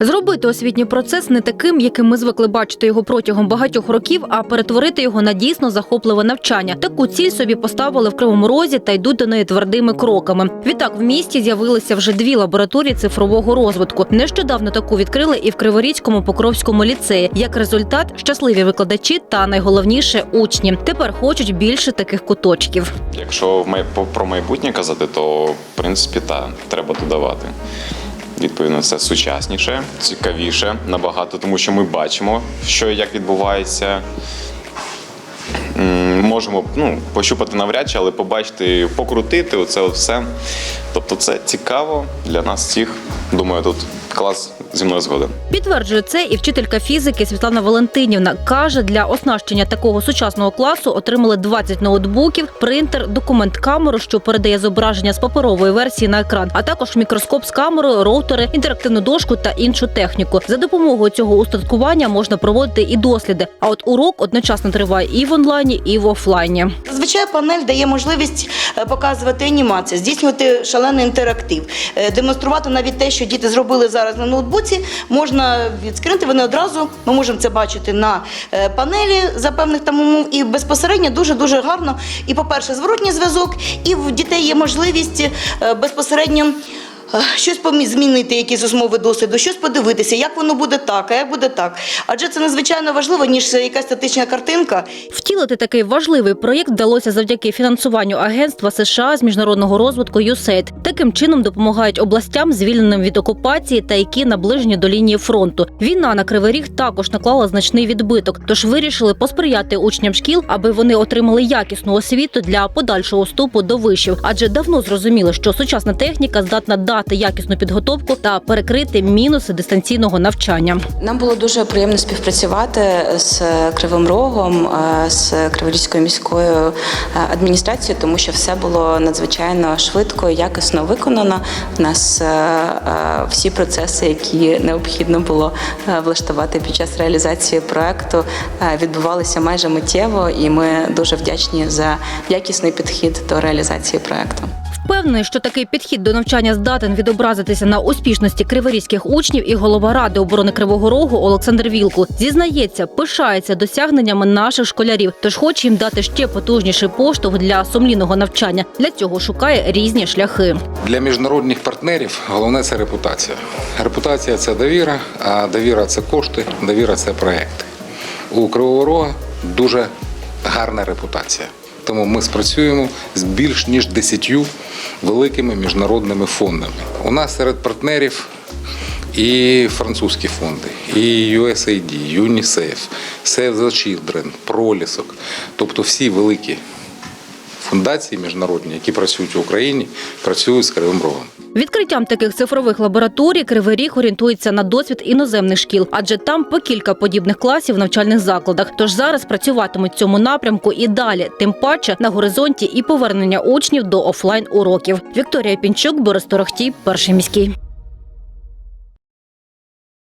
Зробити освітній процес не таким, яким ми звикли бачити його протягом багатьох років, а перетворити його на дійсно захопливе навчання. Таку ціль собі поставили в Кривому Розі та йдуть до неї твердими кроками. Відтак в місті з'явилися вже дві лабораторії цифрового розвитку. Нещодавно таку відкрили і в Криворізькому Покровському ліцеї. Як результат, щасливі викладачі та найголовніше учні. Тепер хочуть більше таких куточків. Якщо про майбутнє казати, то в принципі так, треба додавати. Відповідно, це сучасніше, цікавіше набагато, тому що ми бачимо, що і як відбувається. Можемо ну, пощупати навряд чи, але побачити, покрутити оце все. Тобто це цікаво для нас всіх. Думаю, тут клас зі мною згоден. Підтверджує це і вчителька фізики Світлана Валентинівна. Каже, для оснащення такого сучасного класу отримали 20 ноутбуків, принтер, документ-камеру, що передає зображення з паперової версії на екран, а також мікроскоп з камерою, роутери, інтерактивну дошку та іншу техніку. За допомогою цього устаткування можна проводити і досліди. А от урок одночасно триває і в онлайні, і в офлайні. Зазвичай панель дає можливість е, показувати анімацію, здійснювати шалений інтерактив, е, демонструвати навіть те, що діти зробили зараз на ноутбуці. Можна відскрити, вони одразу ми можемо це бачити на е, панелі за певних там умов. І безпосередньо дуже дуже гарно. І, по-перше, зворотній зв'язок, і в дітей є можливість е, безпосередньо. Щось змінити, якісь основи досвіду, щось подивитися, як воно буде так, а як буде так. Адже це надзвичайно важливо, ніж якась статична картинка, Втілити такий важливий проєкт вдалося завдяки фінансуванню агентства США з міжнародного розвитку USAID. Таким чином допомагають областям, звільненим від окупації та які наближені до лінії фронту. Війна на Кривий Ріг також наклала значний відбиток, тож вирішили посприяти учням шкіл, аби вони отримали якісну освіту для подальшого вступу до вишів. Адже давно зрозуміли, що сучасна техніка здатна дати якісну підготовку та перекрити мінуси дистанційного навчання. Нам було дуже приємно співпрацювати з Кривим Рогом, е, з Криворізькою міською е, адміністрацією, тому що все було надзвичайно швидко і якісно виконано. У нас е, всі процеси, які необхідно було влаштувати під час реалізації проекту, відбувалися майже миттєво, і ми дуже вдячні за якісний підхід до реалізації проекту. Впевнений, що такий підхід до навчання здатен відобразитися на успішності криворізьких учнів і голова ради оборони Кривого Рогу Олександр Вілку зізнається, пишається досягненнями наших школярів, тож хоче їм дати ще потужніший поштовх для сумлінного навчання. Для цього шукає різні шляхи. Для міжнародних партнерів головне це репутація. Репутація це довіра, а довіра це кошти, довіра це проекти. У Кривого Рога дуже гарна репутація. Тому ми спрацюємо з більш ніж десятью великими міжнародними фондами. У нас серед партнерів і французькі фонди, і USAID, UNICEF, Save the Children, Пролісок, тобто всі великі фундації міжнародні, які працюють в Україні, працюють з Кривим Рогом. Відкриттям таких цифрових лабораторій Кривий Ріг орієнтується на досвід іноземних шкіл, адже там по кілька подібних класів в навчальних закладах. Тож зараз працюватимуть цьому напрямку і далі. Тим паче на горизонті і повернення учнів до офлайн уроків. Вікторія Пінчук, Борис Торохтій, перший міський.